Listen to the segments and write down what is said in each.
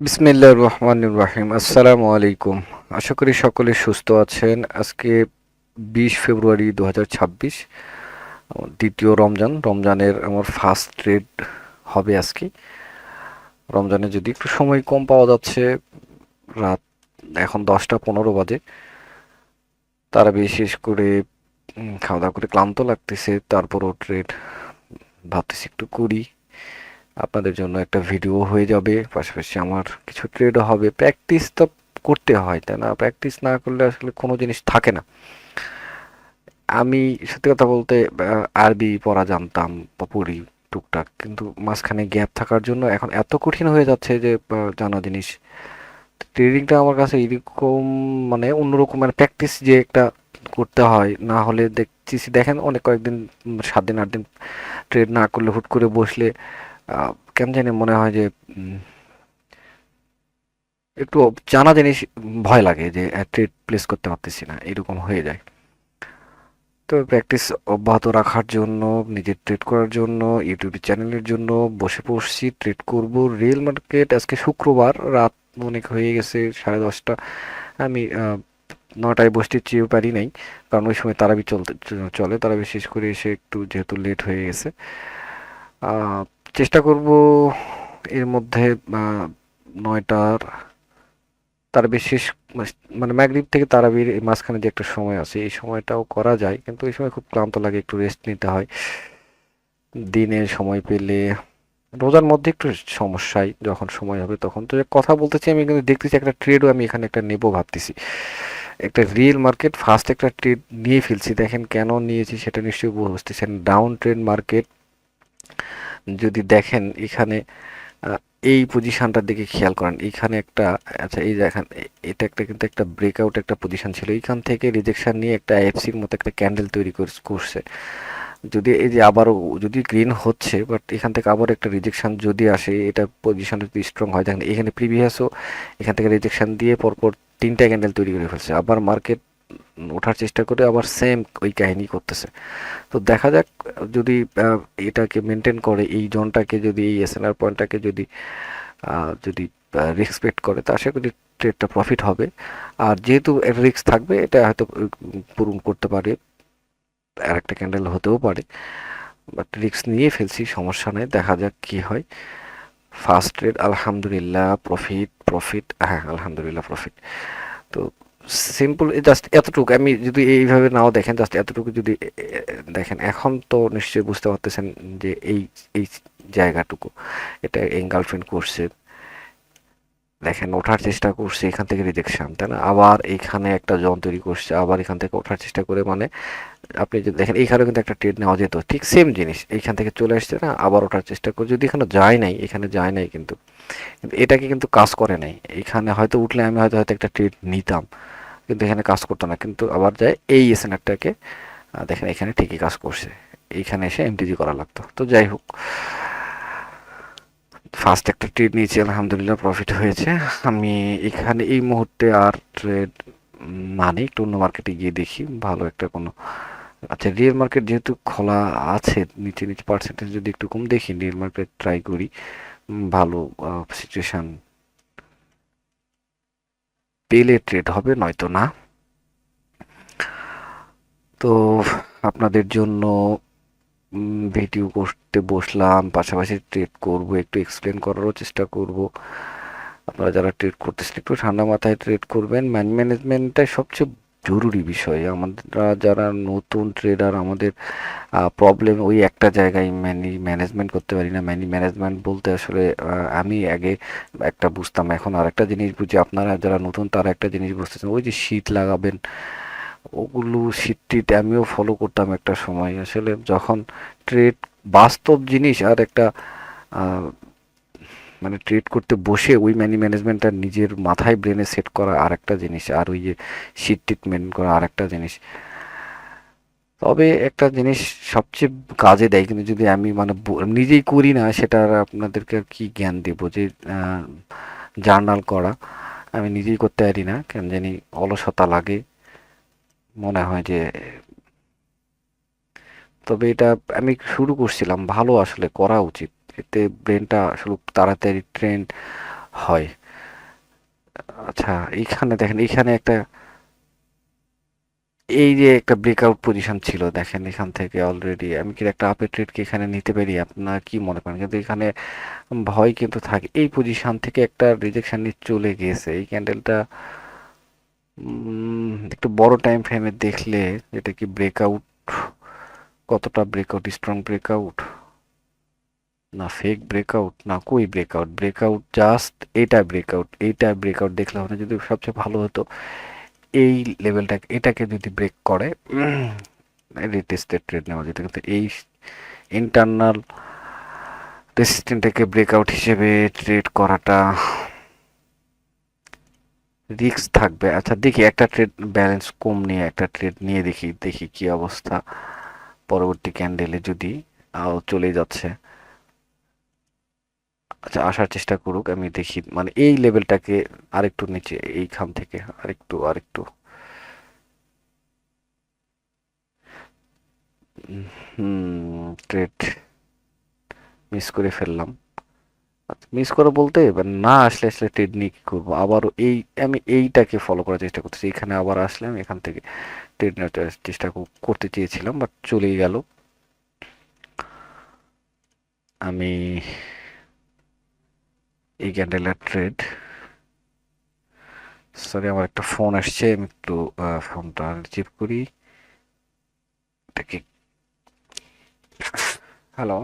বিসমিল্লাহ রহমান রাহিম। আসসালামু আলাইকুম আশা করি সকলে সুস্থ আছেন। আজকে বিশ ফেব্রুয়ারি দু হাজার ছাব্বিশ দ্বিতীয় রমজান। রমজানের আমার ফার্স্ট ট্রেড হবে আজকে। রমজানে যদি একটু সময় কম পাওয়া যাচ্ছে, রাত এখন দশটা পনেরো বাজে। তারা বিশেষ করে খাওয়া দাওয়া করে ক্লান্ত লাগতেছে। তারপরও ট্রেড ভাবতেছি একটু করি। আপনাদের জন্য একটা ভিডিও হয়ে যাবে, পাশাপাশি আমার কিছু ট্রেডও হবে। প্র্যাকটিস তো করতে হয়, তাই না? প্র্যাকটিস না করলে আসলে কোনো জিনিস থাকে না। আমি সত্যি কথা বলতে আরবি পড়া জানতাম পড়ি টুকটাক, কিন্তু মাঝখানে গ্যাপ থাকার জন্য এখন এত কঠিন হয়ে যাচ্ছে যে জানা জিনিস। ট্রেডিংটা আমার কাছে এরকম মানে অন্যরকম মানে প্র্যাকটিস যে একটা করতে হয়, না হলে দেখছি দেখেন অনেক কয়েকদিন, সাত দিন, আট দিন ট্রেড না করলে হুট করে বসলে কেমন জানি মনে হয় যে একটু জানা জিনিস ভয় লাগে যে ট্রেড প্লেস করতে পারতেছি না, এরকম হয়ে যায়। তো প্র্যাকটিস অব্যাহত রাখার জন্য নিজের ট্রেড করার জন্য ইউটিউব চ্যানেলের জন্য বসে পড়ছি ট্রেড করব। রিয়েল মার্কেট আজকে শুক্রবার, রাত অনেক হয়ে গেছে সাড়ে দশটা। আমি নটায় বসতে চেয়েও পারি নাই, কারণ ওই সময় তারাবি চলতে, চলে, তারাবি শেষ করে এসে একটু যেহেতু লেট হয়ে গেছে। চেষ্টা করব এর মধ্যে নয়টার তারাবি বিশেষ মানে মাগরিব থেকে তারাবির এই মাঝখানে যে একটা সময় আছে, এই সময়টাও করা যায়, কিন্তু এই সময় খুব ক্লান্ত লাগে, একটু রেস্ট নিতে হয়। দিনে সময় পেলে রোজার মধ্যে একটু সমস্যায় যখন সময় হবে তখন। তো কথা বলতেছি আমি, কিন্তু দেখতেছি একটা ট্রেডও আমি এখানে একটা নেব ভাবতেছি। একটা রিয়েল মার্কেট ফার্স্ট একটা ট্রেড নিয়ে ফেলছি। দেখেন কেন নিয়েছি সেটা নিশ্চয়ই বুঝতেছেন। ডাউন ট্রেন্ড মার্কেট যদি দেখেন এখানে এই পজিশনটার দিকে খেয়াল করেন। এখানে একটা আচ্ছা এই দেখেন এটা একটা কিন্তু একটা ব্রেকআউট একটা পজিশন ছিল। এইখান থেকে রিজেকশন নিয়ে একটা এফসির মতো একটা ক্যান্ডেল তৈরি কর- করছে। যদি এই যে আবারও, যদি গ্রিন হচ্ছে বাট এখান থেকে আবার একটা রিজেকশন যদি আসে, এটা পজিশন যদি স্ট্রং হয় দেখেন এখানে প্রিভিয়াসও এখান থেকে রিজেকশন দিয়ে পরপর তিনটা ক্যান্ডেল তৈরি করে ফেলছে। আবার মার্কেট ওঠার চেষ্টা করে আবার সেম ওই কাহিনী করতেছে। তো দেখা যাক, যদি এটাকে মেনটেন করে, এই জোনটাকে যদি, এই এসএনআর পয়েন্টটাকে যদি যদি রেসপেক্ট করে, তা আশা করি ট্রেডটা প্রফিট হবে। আর যেহেতু রিস্ক থাকবে, এটা হয়তো পূরণ করতে পারে। আর একটা ক্যান্ডেল হতেও পারে। বাট রিস্ক নিয়ে ফেলছি, সমস্যা নেই, দেখা যাক কি হয়। ফার্স্ট ট্রেড আলহামদুলিল্লাহ প্রফিট প্রফিট হ্যাঁ আলহামদুলিল্লাহ প্রফিট তো সিম্পল জাস্ট এতটুকু। আমি যদি এইভাবে নাও দেখেন জাস্ট এতটুকু যদি দেখেন, এখন তো নিশ্চয়ই বুঝতে পারতেছেন যে এই এই জায়গাটুকু। এটা এঙ্গালফ্রেন্ড করছে। দেখেন, ওঠার চেষ্টা করছে, এখান থেকে রিজেকশন তাই না? আবার এইখানে একটা জন তৈরি করছে, আবার এখান থেকে ওঠার চেষ্টা করে মানে আপনি যদি দেখেন এইখানেও কিন্তু একটা ট্রেড নেওয়া যেত। ঠিক সেম জিনিস, এইখান থেকে চলে আসছে না, আবার ওঠার চেষ্টা করে যদি এখানে যায় নাই, এখানে যায় নাই কিন্তু। কিন্তু এটাকে কিন্তু কাজ করে নাই। এখানে হয়তো উঠলে আমি হয়তো হয়তো একটা ট্রেড নিতাম, কিন্তু এখানে কাজ করতো না। কিন্তু আবার যায়, এই এসএনআরটাকে দেখেন, এখানে ঠিকই কাজ করছে। এইখানে এসে এমটিজি করা লাগতো। তো যাই হোক ফার্স্ট একটা ট্রেড নিয়েছি, আলহামদুলিল্লাহ প্রফিট হয়েছে। আমি এখানে এই মুহূর্তে আর ট্রেড মানে একটু অন্য মার্কেটে গিয়ে দেখি, ভালো একটা কোনো আচ্ছা রিয়েল মার্কেট যেহেতু খোলা আছে, নিচে নিচে পার্সেন্টেজ যদি একটু কম দেখি রিয়েল মার্কেট ট্রাই করি ভালো সিচুয়েশন পেলে ট্রেড হবে, নয়তো না। তো আপনাদের জন্য ভিডিও করতে বসলাম, পাশাপাশি ট্রেড করব, একটু এক্সপ্লেন করারও চেষ্টা করব। আপনারা যারা ট্রেড করতেছেন, একটু ঠান্ডা মাথায় ট্রেড করবেন। ম্যান ম্যানেজমেন্টটাই সবচেয়ে জরুরি বিষয়। আমরা যারা নতুন ট্রেডার আমাদের প্রবলেম ওই একটা জায়গায় ম্যানি ম্যানেজমেন্ট করতে পারি না। ম্যানি ম্যানেজমেন্ট বলতে আসলে আমি আগে একটা বুঝতাম, এখন আর একটা জিনিস বুঝি। আপনারা যারা নতুন, তারা একটা জিনিস বুঝতেছেন। ওই যে শীট লাগাবেন, ওগুলো শীট টিট আমিও ফলো করতাম একটা সময়। আসলে যখন ট্রেড বাস্তব জিনিস আর একটা মানে ট্রেড করতে বসে ওই মানি ম্যানেজমেন্টটা নিজের মাথায় ব্রেনে সেট করা আর একটা জিনিস, আর ওই যে শীট ট্রিটমেন্ট করা আর একটা জিনিস। তবে একটা জিনিস সবচেয়ে কাজে দেয়, কিন্তু যদি আমি মানে নিজেই করি না, সেটা আপনাদেরকে আর কি জ্ঞান দেব যে জার্নাল করা, আমি নিজেই করতে পারি না, কেন জানি অলসতা লাগে, মনে হয় যে তবে এটা আমি শুরু করছিলাম, ভালো আসলে করা উচিত। এতে ব্রেনটা আসলে তাড়াতাড়ি ট্রেন্ড হয়। আচ্ছা এইখানে দেখেন, এইখানে একটা এই যে একটা ব্রেকআউট পজিশন ছিল, দেখেন এখান থেকে অলরেডি আমি কি একটা আপের ট্রেড কি এখানে নিতে পারি? আপনার কি মনে করেন? কিন্তু এখানে ভয় কিন্তু থাকে। এই পজিশন থেকে একটা রিজেকশন নিয়ে চলে গেছে এই ক্যান্ডেলটা একটু বড় টাইম ফ্রেমে দেখলে এটা কি ব্রেকআউট কতটা ব্রেকআউট স্ট্রং ব্রেকআউট না ফেক ব্রেকআউট না কই ব্রেকআউট ব্রেকআউট জাস্ট এটা ব্রেকআউট এইটা ব্রেকআউট দেখলে হবে যদি সবচেয়ে ভালো হতো, এই লেভেলটাকে এটাকে যদি ব্রেক করে রিটেস্টেড ট্রেড নেওয়া যেত। কিন্তু এই ইন্টারনাল রেসিস্টেন্টটাকে ব্রেকআউট হিসেবে ট্রেড করাটা রিস্ক থাকবে। আচ্ছা দেখি একটা ট্রেড ব্যালেন্স কম নিয়ে একটা ট্রেড নিয়ে দেখি দেখি কি অবস্থা। পরবর্তী ক্যান্ডেলে যদি চলে যাচ্ছে। আচ্ছা আসার চেষ্টা করুক, আমি দেখি মানে এই লেভেলটাকে আরেকটু নিচে, এইখান থেকে আরেকটু আরেকটু। ট্রেড মিস করে ফেললাম। মিস করে বলতে না আসলে আসলে ট্রেড নিয়ে কী করব? আবারও এই, আমি এইটাকে ফলো করার চেষ্টা করতেছি। এখানে আবার আসলে আমি এখান থেকে ট্রেড নেওয়ার চেষ্টা করতে চেয়েছিলাম বাট চলেই গেল। আমি এই ক্যান্ডেলের ট্রেড সরি আমার একটা ফোন আসছে, আমি একটু ফোনটা রিসিভ করি। হ্যালো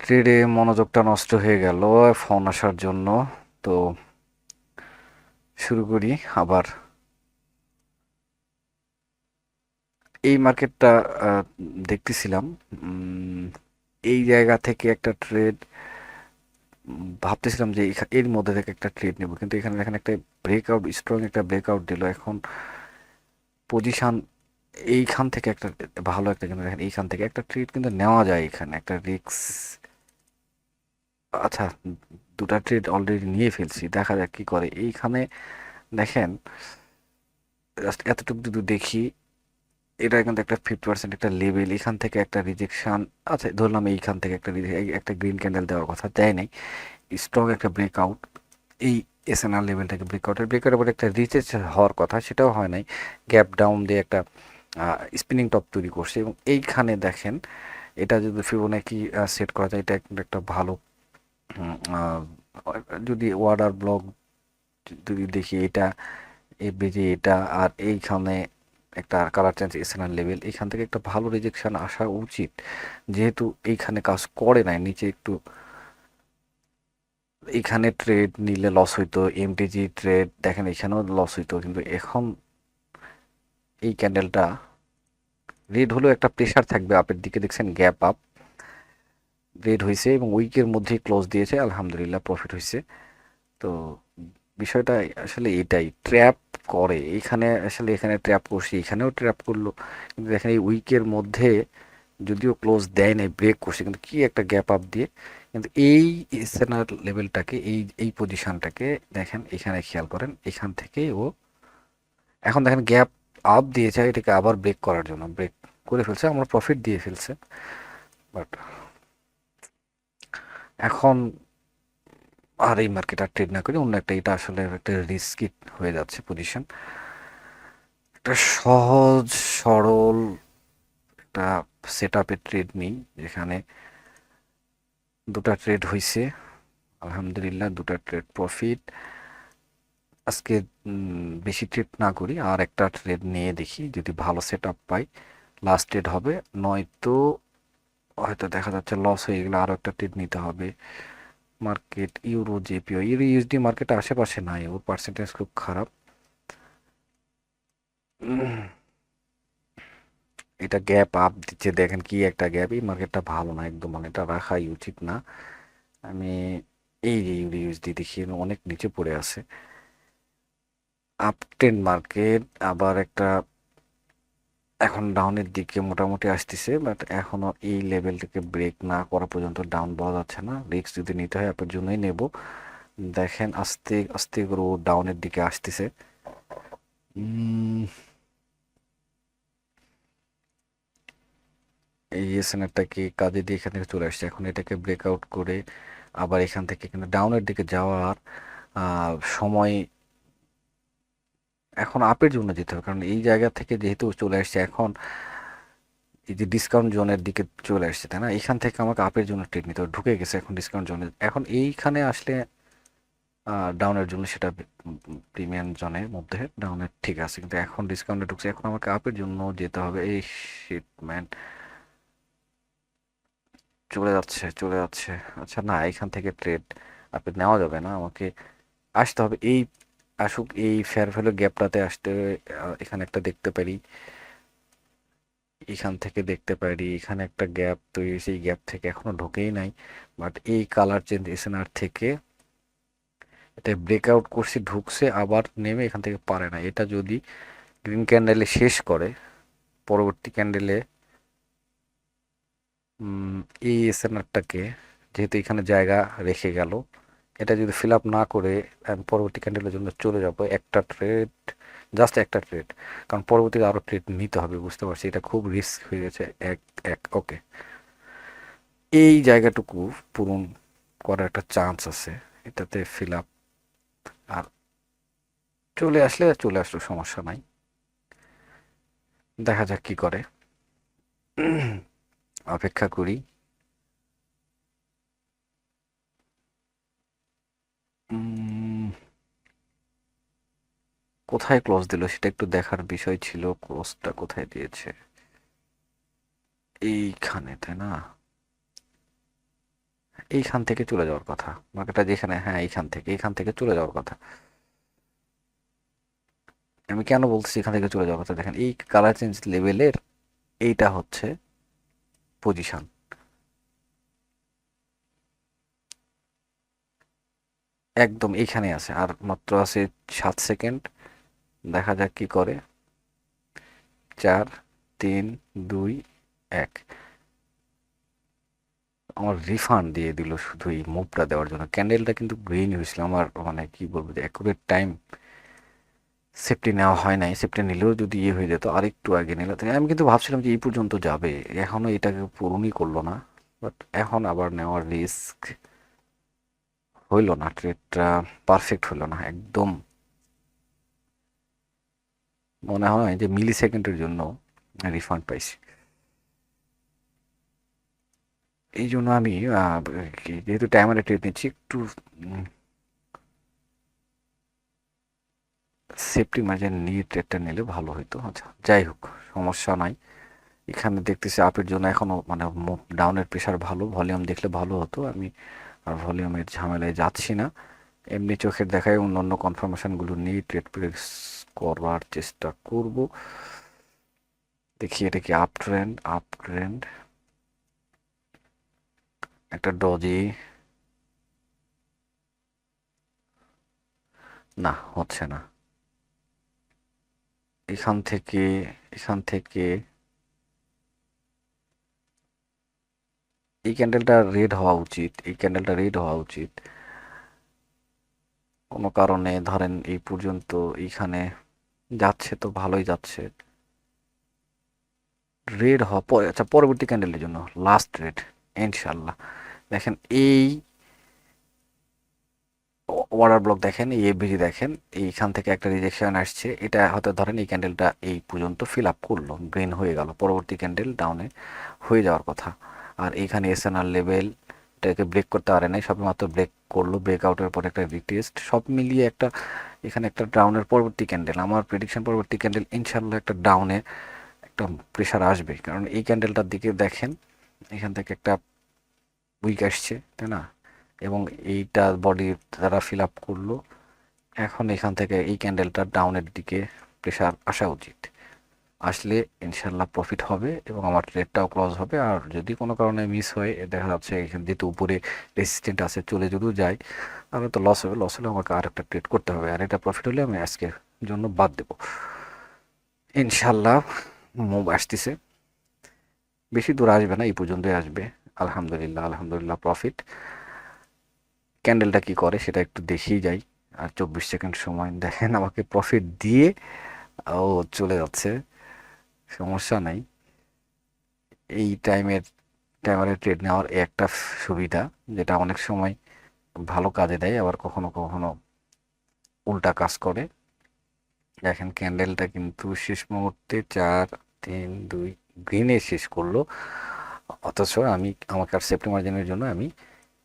ট্রেডে মনোযোগটা নষ্ট হয়ে গেল ফোন আসার জন্য। তো শুরু করি আবার। এই মার্কেটটা দেখতেছিলাম। এই জায়গা থেকে একটা ট্রেড ভাবতেছিলাম যে এর মধ্যে থেকে একটা ট্রেড নেব, কিন্তু এখানে দেখেন একটা ব্রেকআউট স্ট্রং একটা ব্রেকআউট দিল। এখন পজিশন এইখান থেকে একটা, ভালো একটা কিন্তু দেখেন, এইখান থেকে একটা ট্রেড কিন্তু নেওয়া যায় এখানে। একটা রিক্স আচ্ছা দুটা ট্রেড অলরেডি নিয়ে ফেলছি, দেখা যাক কি করে। এইখানে দেখেন এতটুকু যদি দেখি এটা কিন্তু একটা ফিফটি পার্সেন্ট একটা লেভেল এখান থেকে একটা রিজেকশন আচ্ছা ধরলাম এইখান থেকে একটা একটা গ্রিন ক্যান্ডেল দেওয়ার কথা, দেয় নাই স্ট্রং একটা ব্রেকআউট এই এস এন এসএনআর লেভেলটাকে ব্রেকআউটের ব্রেকআউটের পরে একটা রিচেস হওয়ার কথা, সেটাও হয় নাই গ্যাপ ডাউন দিয়ে একটা স্পিনিং টপ তৈরি করছে, এবং এইখানে দেখেন, এটা যদি ফিবোনাকি সেট করা যায়, এটা একটা ভালো যদি ওয়ার্ডার ব্লক যদি দেখি, এটা, এই বেজে এটা, আর এইখানে একটা কালার চেঞ্জ এসএনআর লেভেল এখান থেকে একটা ভালো রিজেকশন আসা উচিত। যেহেতু এইখানে কাজ করে নাই, নিচে একটু এখানে ট্রেড নিলে লস হইতো এমটিজি ট্রেড দেখেন এখানেও লস হইতো, কিন্তু এখন এই ক্যান্ডেলটা রেড হলেও একটা প্রেশার থাকবে আপের দিকে, দেখছেন গ্যাপ আপ রেড হয়েছে এবং উইকের মধ্যেই ক্লোজ দিয়েছে, আলহামদুলিল্লাহ প্রফিট হয়েছে তো বিষয়টা আসলে এটাই ট্র্যাপ করে। এখানে আসলে এখানে ট্র্যাপ করছি, এখানেও ট্র্যাপ করল। কিন্তু দেখেন এই উইকের মধ্যে যদিও ক্লোজ দেয় নাই ব্রেক করছে, কিন্তু কি একটা গ্যাপ আপ দিয়ে। কিন্তু এই সেনার লেভেলটাকে এই এই পজিশনটাকে দেখেন, এখানে খেয়াল করেন, এখান থেকে ও এখন দেখেন গ্যাপ আপ দিয়েছে, এটাকে আবার ব্রেক করার জন্য। ব্রেক করে ফেলছে, আমরা প্রফিট দিয়ে ফেলছে। বাট এখন আর এই মার্কেট আর ট্রেড না করি অন্য একটা এটা আসলে একটা রিস্কি হয়ে যাচ্ছে পজিশন একটা সহজ, সরল একটা সেট আপের ট্রেড নিই, যেখানে দুটা ট্রেড হয়েছে আলহামদুলিল্লাহ, দুটা ট্রেড প্রফিট আজকে বেশি ট্রেড না করি, আর একটা ট্রেড নিয়ে দেখি, যদি ভালো সেট আপ পাই লাস্ট ট্রেড হবে। নয়তো হয়তো দেখা যাচ্ছে লস হয়ে গেলে আরও একটা ট্রেড নিতে হবে। Market euro JPY euro USD market আশেপাশে নাই, ওর পার্সেন্টেজ খুব খারাপ। এটা গ্যাপ আপ দিচ্ছে, দেখেন কি একটা গ্যাপ এই মার্কেটটা ভালো না একদম মানে এটা রাখাই উচিত না। আমি এই যে ইউরো ইউএসডি দেখি, অনেক নিচে পড়ে আছে। আপ ট্রেন্ড মার্কেট আবার একটা এখন ডাউনের দিকে মোটামুটি আসতেছে বাট এখনও এই লেভেলটাকে ব্রেক না করা পর্যন্ত ডাউন পাওয়া যাচ্ছে না। রিক্স যদি নিতে হয়, আপনার জন্যই নেব। দেখেন, আস্তে আস্তে করে ও ডাউনের দিকে আসতেছে। এই এসএনআরটাকে কাজে দিয়ে এখান থেকে চলে আসছে? এখন এটাকে ব্রেকআউট করে আবার এখান থেকে কিন্তু ডাউনের দিকে যাওয়ার সময় এখন আপের জন্য যেতে হবে, কারণ এই জায়গা থেকে যেহেতু চলে আসছে, এখন এই যে ডিসকাউন্ট জোনের দিকে চলে আসছে, তাই না? এখান থেকে আমাকে আপের জন্য ট্রেড নিতে হবে। ঢুকে গেছে এখন ডিসকাউন্ট জোনে। এখন এইখানে আসলে ডাউনের জন্য সেটা প্রিমিয়াম জোনের মধ্যে ডাউনের ঠিক আছে, কিন্তু এখন ডিসকাউন্টে ঢুকছে। এখন আমাকে আপের জন্য যেতে হবে। এই শিটম্যান চলে যাচ্ছে চলে যাচ্ছে। আচ্ছা না এখান থেকে ট্রেড আপনি নেওয়া যাবে না। আমাকে আসতে হবে। এই আসুক, এই ফেয়ার ভ্যালু গ্যাপটাতে আসতে এখানে একটা দেখতে পারি। এখান থেকে দেখতে পারি, এখানে একটা গ্যাপ তৈরি হয়েছে এই গ্যাপ থেকে এখনও ঢোকেই নাই। বাট এই কালার চেঞ্জ এসএনআর থেকে এটা ব্রেকআউট করছে, ঢুকছে, আবার নেমে এখান থেকে পারে না। এটা যদি গ্রিন ক্যান্ডেলে শেষ করে, পরবর্তী ক্যান্ডেলে এই এসএনআরটাকে যেহেতু এখানে জায়গা রেখে গেল এটা যদি ফিল আপ না করে আমি পরবর্তী ক্যান্ডেলের জন্য চলে যাব একটা ট্রেড জাস্ট একটা ট্রেড কারণ পরবর্তীতে আরও ট্রেড নিতে হবে, বুঝতে পারছি? এটা খুব রিস্ক হয়ে গেছে, এক এক ওকে এই জায়গাটুকু পূরণ করার একটা চান্স আছে, এটাতে ফিল আপ আর চলে আসলে চলে আসলো, সমস্যা নাই। দেখা যাক কি করে। অপেক্ষা করি। কোথায় ক্লোজ দিল সেটা একটু দেখার বিষয় ছিল ক্লোজটা কোথায় দিয়েছে? এইখানে, তাই না? এইখান থেকে চলে যাওয়ার কথা। মার্কেটটা যেখানে হ্যাঁ এইখান থেকে এইখান থেকে চলে যাওয়ার কথা। আমি কেন বলতেছি এখান থেকে চলে যাওয়ার কথা? দেখেন, এই কালার চেঞ্জ লেভেলের এইটা হচ্ছে পজিশন একদম এইখানে আছে, আর মাত্র আছে সাত সেকেন্ড দেখা যাক কি করে। চার, তিন, দুই, এক। আমার রিফান্ড দিয়ে দিল শুধু এই মুভটা দেওয়ার জন্য। ক্যান্ডেলটা কিন্তু গ্রিন হয়েছিল। আমার মানে কি বলব যে অ্যাকুরেট টাইম সেফটি নেওয়া হয় নাই। সেফটি নিলেও যদি ইয়ে হয়ে যেত, আরেকটু আগে নিলে। আমি কিন্তু ভাবছিলাম যে এই পর্যন্ত যাবে। এখনও এটাকে পূরণই করল না। বাট এখন আবার নেওয়ার রিস্ক হইল না। ট্রেডটা পারফেক্ট হইল না। একদম মনে হয় যে মিলি সেকেন্ডের জন্য রিফান্ড পাইছি। এই জন্য আমি যেহেতু টাইমারে ট্রেড নিচ্ছি, একটু সেফটি মার্জিন নিয়ে ট্রেডটা নিলে ভালো হতো আচ্ছা যাই হোক, সমস্যা নাই। এখানে দেখতেছি আপের জন্য এখনও মানে ডাউনের প্রেশার ভালো ভলিউম দেখলে ভালো হতো। আমি আর ভলিউমের ঝামেলায় যাচ্ছি না। এমনি চোখের দেখায় অন্য অন্য কনফার্মেশনগুলো নিয়ে ট্রেড করার চেষ্টা করব। দেখি এটা কি আপ ট্রেন্ড আপ ট্রেন্ড একটা ডজি না, হচ্ছে না। এখান থেকে এখান থেকে এই ক্যান্ডেলটা রেড হওয়া উচিত, এই ক্যান্ডেলটা রেড হওয়া উচিত। কোনো কারণে ধরেন এই পর্যন্ত এইখানে যাচ্ছে তো ভালোই যাচ্ছে। রেড পরে আচ্ছা পরবর্তী ক্যান্ডেলের জন্য লাস্ট রেড ইনশাল্লাহ দেখেন এই অর্ডার ব্লক দেখেন, এই এফবিজি দেখেন, এইখান থেকে একটা রিজেকশন আসছে। এটা হয়তো ধরেন এই ক্যান্ডেলটা এই পর্যন্ত ফিল আপ করল গ্রিন হয়ে গেল। পরবর্তী ক্যান্ডেল ডাউনে হয়ে যাওয়ার কথা। আর এইখানে এসএনআর লেভেল এটাকে ব্রেক করতে পারে নাই। সবে মাত্র ব্রেক করল ব্রেক আউটের পর একটা রিটেস্ট সব মিলিয়ে একটা, এখানে একটা ডাউনের পরবর্তী ক্যান্ডেল আমার প্রেডিকশন পরবর্তী ক্যান্ডেল ইনশাল্লাহ একটা ডাউনে একটা প্রেশার আসবে। কারণ এই ক্যান্ডেলটার দিকে দেখেন, এখান থেকে একটা উইক আসছে, তাই না? এবং এইটা বডি তারা ফিল আপ করল। এখন এখান থেকে এই ক্যান্ডেলটা ডাউনের দিকে প্রেশার আসা উচিত। আসলে ইনশাল্লাহ প্রফিট হবে এবং আমার ট্রেডটাও ক্লোজ হবে। আর যদি কোনো কারণে মিস হয় দেখা যাচ্ছে এখানে যেহেতু উপরে রেসিস্ট্যান্ট আছে, চলে যদিও যায়, তাহলে তো লস হবে। লস হলে আমাকে আর একটা ট্রেড করতে হবে। আর এটা প্রফিট হলে আমি আজকের জন্য বাদ দেবো। ইনশাল্লাহ মুভ আসতেছে। বেশি দূর আসবে না, এই পর্যন্তই আসবে। আলহামদুলিল্লাহ আলহামদুলিল্লাহ প্রফিট ক্যান্ডেলটা কি করে সেটা একটু দেখেই যাই। আর চব্বিশ সেকেন্ড সময় দেখেন আমাকে প্রফিট দিয়ে ও চলে যাচ্ছে। সমস্যা নাই। এই টাইমের ক্যামেরায় ট্রেড নেওয়ার একটা সুবিধা, যেটা অনেক সময় ভালো কাজে দেয়, আবার কখনো কখনো উল্টা কাজ করে। দেখেন ক্যান্ডেলটা কিন্তু শেষ মুহূর্তে চার, তিন, দুই গ্রিনে শেষ করল। অথচ আমি, আমাকে আর সেফটি মার্জিনের জন্য আমি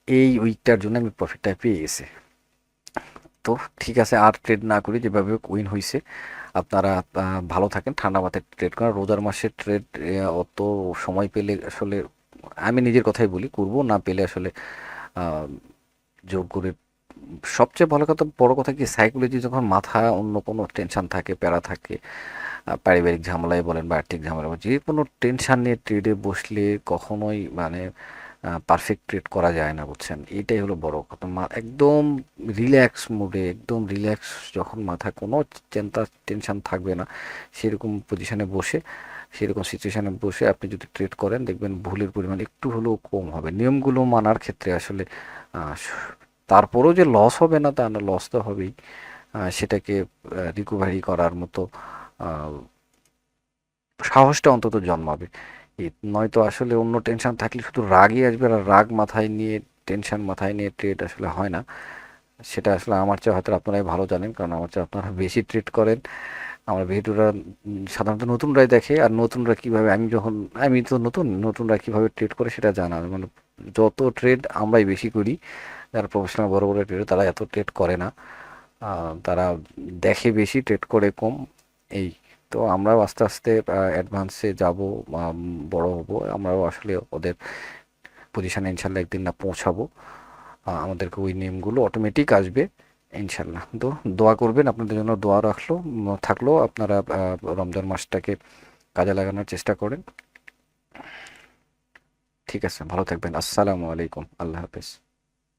এই উইকটার জন্য আমি প্রফিটটা পেয়ে গেছি। তো ঠিক আছে, আর ট্রেড না করি যেভাবে উইন হয়েছে আপনারা ভালো থাকেন। ঠান্ডা মাথায় ট্রেড করেন। রোজার মাসে ট্রেড অত সময় পেলে আসলে আমি নিজের কথাই বলি, করব না পেলে আসলে যোগ করে। সবচেয়ে ভালো কথা, বড় কথা কি সাইকোলজি যখন মাথা অন্য কোনো টেনশন থাকে, প্যারা থাকে পারিবারিক ঝামেলায় বলেন বা আর্থিক ঝামেলা যে কোনো টেনশন নিয়ে ট্রেডে বসলে কখনোই মানে পারফেক্ট ট্রেড করা যায় না, বুঝছেন? এটাই হলো বড় কথা। একদম রিল্যাক্স মুডে একদম রিল্যাক্স যখন মাথায় কোনো চিন্তা টেনশন থাকবে না, সেরকম পজিশনে বসে, সেরকম সিচুয়েশানে বসে আপনি যদি ট্রেড করেন, দেখবেন ভুলের পরিমাণ একটু হলেও কম হবে। নিয়মগুলো মানার ক্ষেত্রে আসলে তারপরেও যে লস হবে না তা না লস তো হবেই। সেটাকে রিকভারি করার মতো সাহসটা অন্তত জন্মাবে। নয়তো আসলে অন্য টেনশন থাকলে শুধু রাগই আসবে আর রাগ মাথায় নিয়ে টেনশন মাথায় নিয়ে ট্রেড আসলে হয় না। সেটা আসলে আমার চেয়ে হয়তো আপনারাই ভালো জানেন, কারণ আমার চেয়ে আপনারা বেশি ট্রেড করেন। আমার ভিডিওটা সাধারণত নতুনরাই দেখে আর নতুনরা কীভাবে, আমি যখন, আমি তো নতুন, নতুনরা কীভাবে ট্রেড করে সেটা জানা। মানে যত ট্রেড আমরাই বেশি করি, যারা প্রফেশনাল বড় বড় ট্রেডার তারা এত ট্রেড করে না। তারা দেখে বেশি ট্রেড করে কম। এই তো আমরাও আস্তে আস্তে অ্যাডভান্সে যাব বড় হব। আমরাও আসলে ওদের পজিশানে ইনশাল্লাহ একদিন না পৌঁছাবো। আমাদেরকে ওই নেমগুলো অটোমেটিক আসবে, ইনশাল্লাহ। তো দোয়া করবেন, আপনাদের জন্য দোয়া রাখল থাকল। আপনারা রমজান মাসটাকে কাজে লাগানোর চেষ্টা করেন। ঠিক আছে, ভালো থাকবেন। আসসালামু আলাইকুম। আল্লাহ হাফেজ।